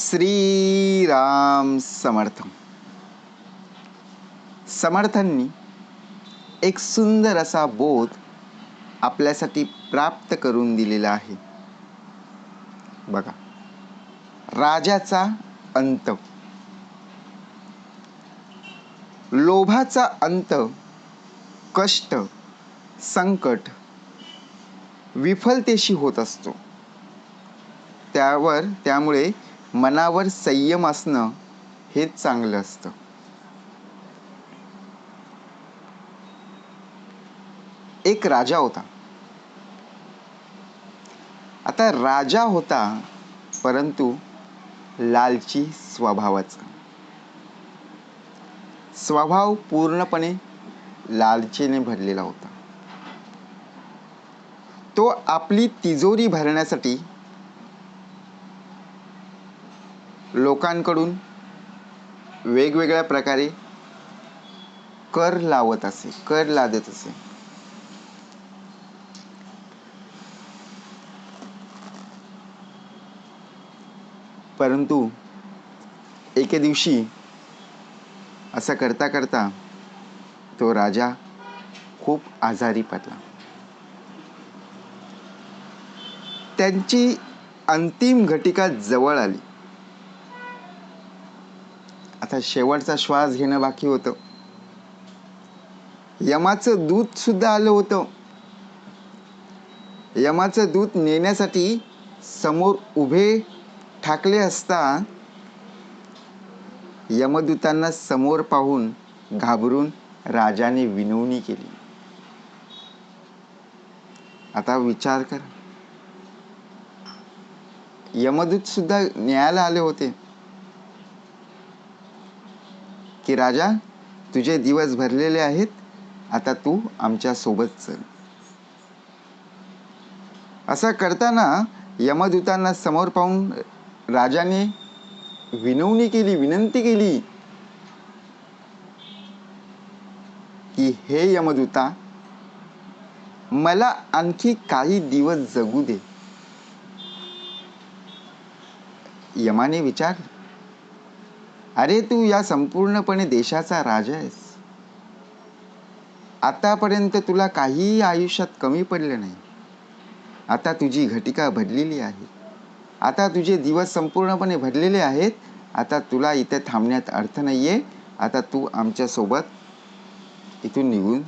श्रीराम समर्थ समर्थांनी एक सुंदर असा बोध आपल्यासाठी प्राप्त करून दिलेला आहे. बघा राजाचा अंत. लोभाचा अंत कष्ट संकट विफलतेशी होत असतो. त्यावर त्यामुळे मनावर संयम असणं हेच चांगलं असतं. एक राजा होता. आता राजा होता परंतु लालची स्वभावाचा. स्वभाव पूर्णपणे लालचीने भरलेला होता. तो आपली तिजोरी भरण्यासाठी लोकांकडून वेगवेगळ्या प्रकारे कर लावत असे कर लादत असे. परंतु एके दिवशी असं करता करता तो राजा खूप आजारी पडला. त्यांची अंतिम घटिका जवळ आली. आता शेवटचा श्वास घेणं बाकी होतं. यमाचं दूत सुद्धा आलं होतं. यमाचं दूत नेण्यासाठी समोर उभे ठाकले असता यमदूतांना समोर पाहून घाबरून राजाने विनवणी केली. आता विचार कर. यमदूत सुद्धा न्यायाला आले होते. की राजा तुझे दिवस भरलेले आहेत आता तू आमच्यासोबत चल. असं करताना यमदूतांना समोर पाहून राजाने विनवणी केली विनंती केली की हे यमदूता मला आणखी काही दिवस जगू दे. यमाने विचार अरे तू या संपूर्णपणे देशाचा राजा आहेस. आतापर्यंत तुला काहीही आयुष्यात कमी पडलं नाही. आता तुझी घटिका भरलेली आहे. आता तुझे दिवस संपूर्णपणे भरलेले आहेत. आता तुला इथे थांबण्यात अर्थ नाही आहे आता तू आमच्यासोबत इथून निघून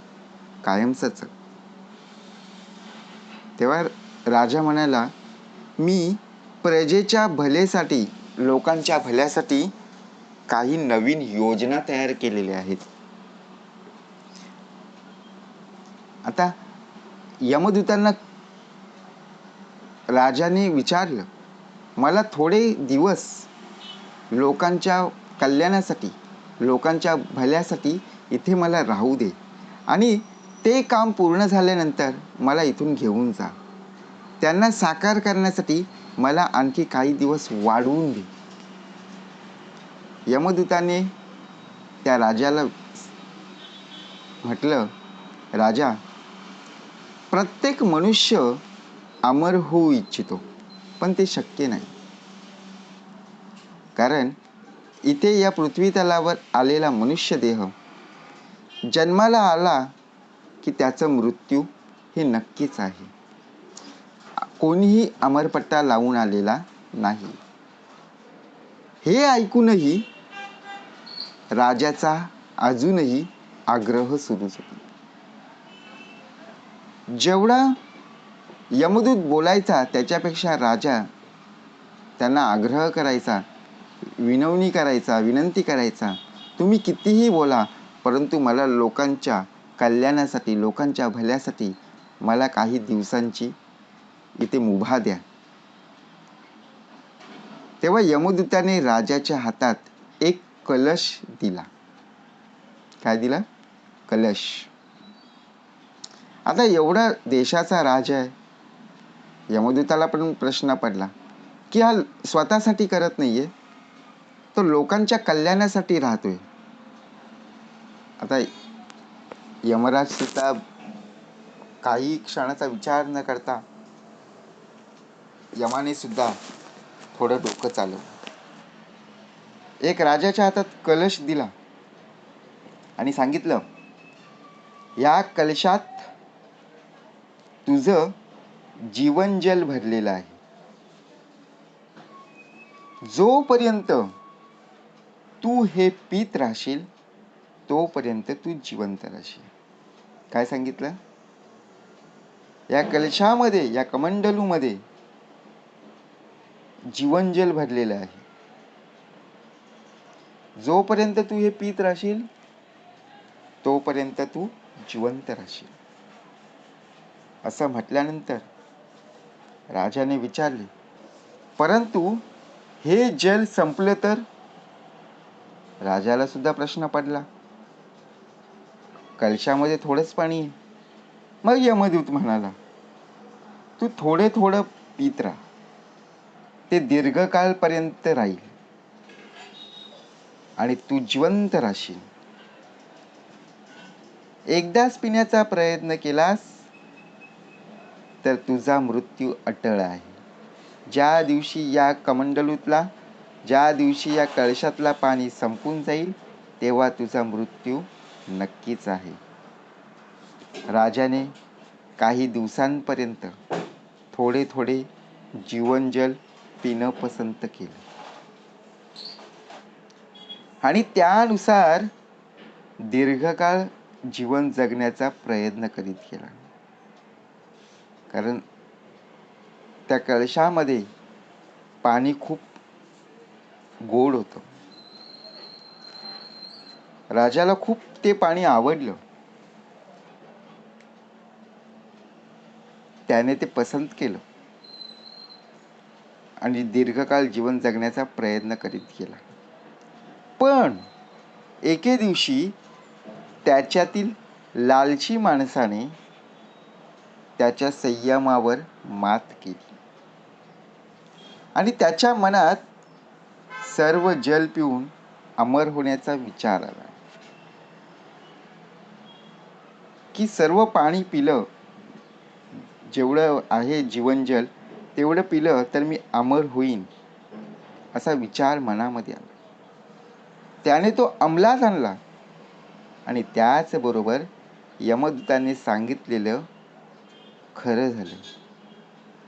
कायमच तेव्हा राजा म्हणाला मी प्रजेच्या भलेसाठी लोकांच्या भल्यासाठी काही नवीन योजना तयार केलेल्या आहेत. आता यमदूतांना राजाने विचारलं मला थोडे दिवस लोकांच्या कल्याणासाठी लोकांच्या भल्यासाठी इथे मला राहू दे आणि ते काम पूर्ण झाल्यानंतर मला इथून घेऊन जा. त्यांना साकार करण्यासाठी मला आणखी काही दिवस वाढवून दे. यमदूताने त्या राजाला म्हटलं राजा प्रत्येक मनुष्य अमर होऊ इच्छितो पण ते शक्य नाही. कारण इथे या पृथ्वी तलावर आलेला मनुष्य देह जन्माला आला की त्याचं मृत्यू हे नक्कीच आहे. कोणीही अमरपट्टा लावून आलेला नाही. हे ऐकूनही राजाचा अजूनही आग्रह सुरूच होता. जेवढा यमदूत बोलायचा त्याच्यापेक्षा राजा त्यांना आग्रह करायचा विनवणी करायचा विनंती करायचा तुम्ही कितीही बोला परंतु मला लोकांच्या कल्याणासाठी लोकांच्या भल्यासाठी मला काही दिवसांची इथे मुभा द्या. तेव्हा यमदूताने राजाच्या हातात एक कलश दिला. काय दिला? कलश. आता एवढा देशाचा राजा आहे. यमदूताला पण प्रश्न पडला की हा स्वतःसाठी करत नाहीये तो लोकांच्या कल्याणासाठी राहतोय. आता यमराज सुद्धा काही क्षणाचा विचार न करता यमाने सुद्धा थोडं डोकं चालवलं एक राजाच्या हातात कलश दिला आणि सांगितलं या कलशात तुझं जीवनजल भरलेलं आहे. जोपर्यंत तू हे पीत राहशील तोपर्यंत तू जिवंत राहशील. काय सांगितलं? या कलशामध्ये या कमंडलूमध्ये जीवनजल भरलेलं आहे. जोपर्यंत तू हे पीत राहशील तोपर्यंत तू जिवंत राहशील. असं म्हटल्यानंतर राजाने विचारले परंतु हे जल संपलं तर? राजाला सुद्धा प्रश्न पडला कलशामध्ये थोडंच पाणी आहे. मग यमदूत म्हणाला तू थोडे थोडं पित राहा. ते दीर्घकाळपर्यंत राहील. आणि तू जिवंत राहशील. एकदाच पिण्याचा प्रयत्न केलास तर तुझा मृत्यू अटळ आहे. ज्या दिवशी या कमंडलूतला ज्या दिवशी या कळशातला पाणी संपून जाईल तेव्हा तुझा मृत्यू नक्कीच आहे. राजाने काही दिवसांपर्यंत थोडे थोडे जीवनजल पिणं पसंत केलं. आणि त्यानुसार दीर्घकाळ जीवन जगण्याचा प्रयत्न करीत गेला. कारण त्या कळशामध्ये पाणी खूप गोड होतं. राजाला खूप ते पाणी आवडलं. त्याने ते पसंत केलं. आणि दीर्घकाळ जीवन जगण्याचा प्रयत्न करीत गेला. पण एके दिवशी त्याच्यातील लालची माणसाने त्याच्या संयमावर मात केली. आणि त्याच्या मनात सर्व जल पिऊन अमर होण्याचा विचार आला. की सर्व पाणी पिलं जेवढं आहे जीवनजल तेवढं पिलं तर मी अमर होईन असा विचार मनामध्ये आला. त्याने तो अंमलात आणला आणि त्याचबरोबर यमदूताने सांगितलेलं खरं झालं.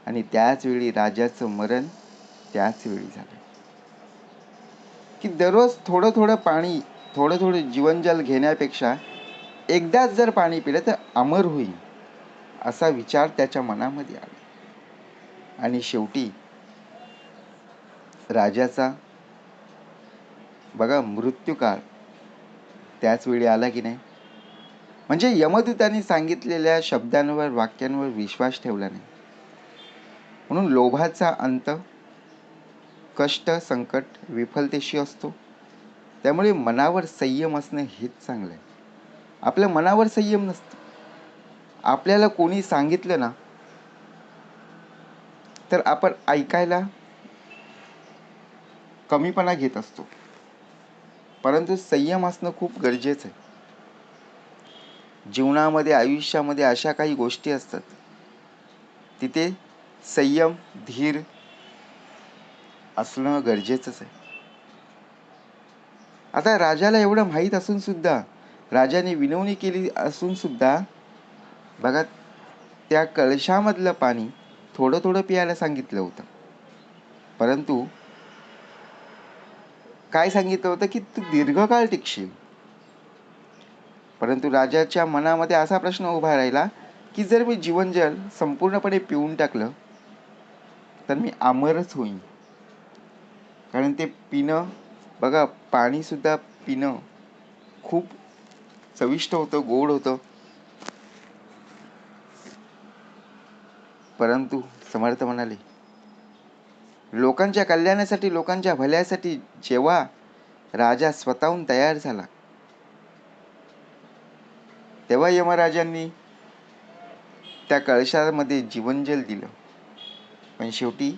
आणि त्याचवेळी राजाचं मरण त्याचवेळी झालं. की दररोज थोडं थोडं पाणी थोडं थोडं जीवनजल घेण्यापेक्षा एकदाच जर पाणी पिलं तर अमर होईल असा विचार त्याच्या मनामध्ये आला. आणि शेवटी राजाचा बघा मृत्यूकाळ त्याच वेळी आला की नाही? म्हणजे यमदूतांनी सांगितलेल्या शब्दांवर वाक्यांवर विश्वास ठेवला नाही. म्हणून लोभाचा अंत कष्ट संकट विफलतेशी असतो. त्यामुळे मनावर संयम असणं हेच चांगलं आहे. आपल्या मनावर संयम नसतं. आपल्याला कोणी सांगितलं ना तर आपण ऐकायला कमीपणा घेत असतो. परंतु संयम असणं खूप गरजेचं आहे. जीवनामध्ये आयुष्यामध्ये अशा काही गोष्टी असतात. तिथे संयम धीर असणं गरजेचंच आहे. आता राजाला एवढं माहीत असून सुद्धा राजाने विनवणी केली असून सुद्धा बघा त्या कळशामधलं पाणी थोडं थोडं पियाला सांगितलं होतं. परंतु काय सांगितलं होतं की तू दीर्घकाळ टिकशील. परंतु राजाच्या मनामध्ये असा प्रश्न उभा राहिला की जर मी जीवनजल संपूर्णपणे पिऊन टाकलं तर मी अमरच होईन. कारण ते पिणं बघा पाणीसुद्धा पिणं खूप चविष्ट होतं गोड होतं. परंतु समर्थ म्हणाले लोकांच्या कल्याणासाठी लोकांच्या भल्यासाठी जेव्हा राजा स्वतःहून तयार झाला तेव्हा यमराजांनी त्या कळशामध्ये जीवनजल दिलं. पण शेवटी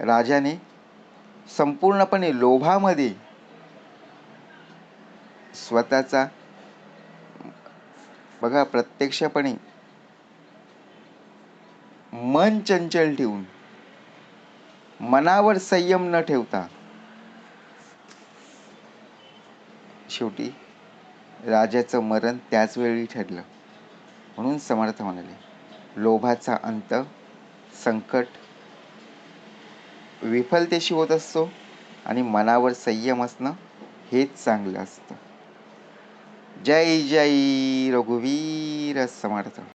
राजाने संपूर्णपणे लोभामध्ये स्वतःचा बघा प्रत्यक्षपणे मन चंचल ठेवून मनावर संयम न ठेवता. शेवटी राजाचं मरण त्याच वेळी ठरलं म्हणून समर्थ म्हणाले लोभाचा अंत संकट विफलतेशी होत असतो आणि मनावर संयम असणं हेच चांगलं असतं. जय जय रघुवीर समर्थ.